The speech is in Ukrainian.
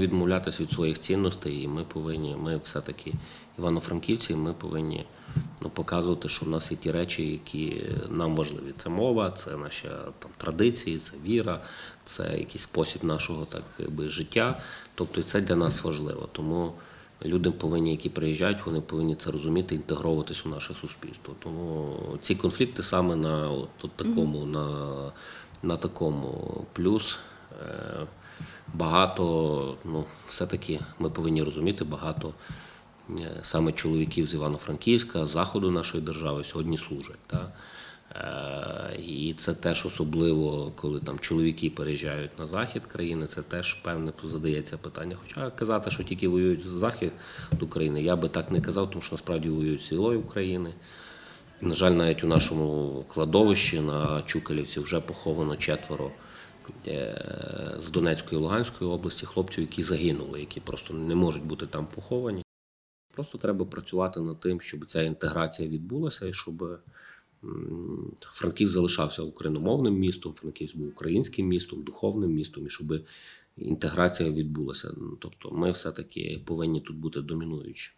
відмовлятися від своїх цінностей, і ми повинні, ми все-таки івано-франківці, ми повинні ну, показувати, що в нас є ті речі, які нам важливі. Це мова, це наші там, традиції, це віра, це якийсь спосіб нашого так, якби, життя. Тобто це для нас важливо. Тому люди повинні, які приїжджають, вони повинні це розуміти, інтегровуватись у наше суспільство. Тому ці конфлікти саме на от, от такому, на, на такому плюс. Е, Багато, ну, все-таки ми повинні розуміти, багато е, саме чоловіків з Івано-Франківська, заходу нашої держави сьогодні служать. Та? Е, І це теж особливо, коли там чоловіки переїжджають на захід країни, це теж певне задається питання. Хоча казати, що тільки воюють за захід України, я би так не казав, тому що насправді воюють цілою України. На жаль, навіть у нашому кладовищі на Чукалівці вже поховано четверо з Донецької і Луганської області хлопців, які загинули, які просто не можуть бути там поховані. Просто треба працювати над тим, щоб ця інтеграція відбулася і щоб Франківськ залишався україномовним містом, Франківськ був українським містом, духовним містом, і щоб інтеграція відбулася. Тобто ми все-таки повинні тут бути домінуючі.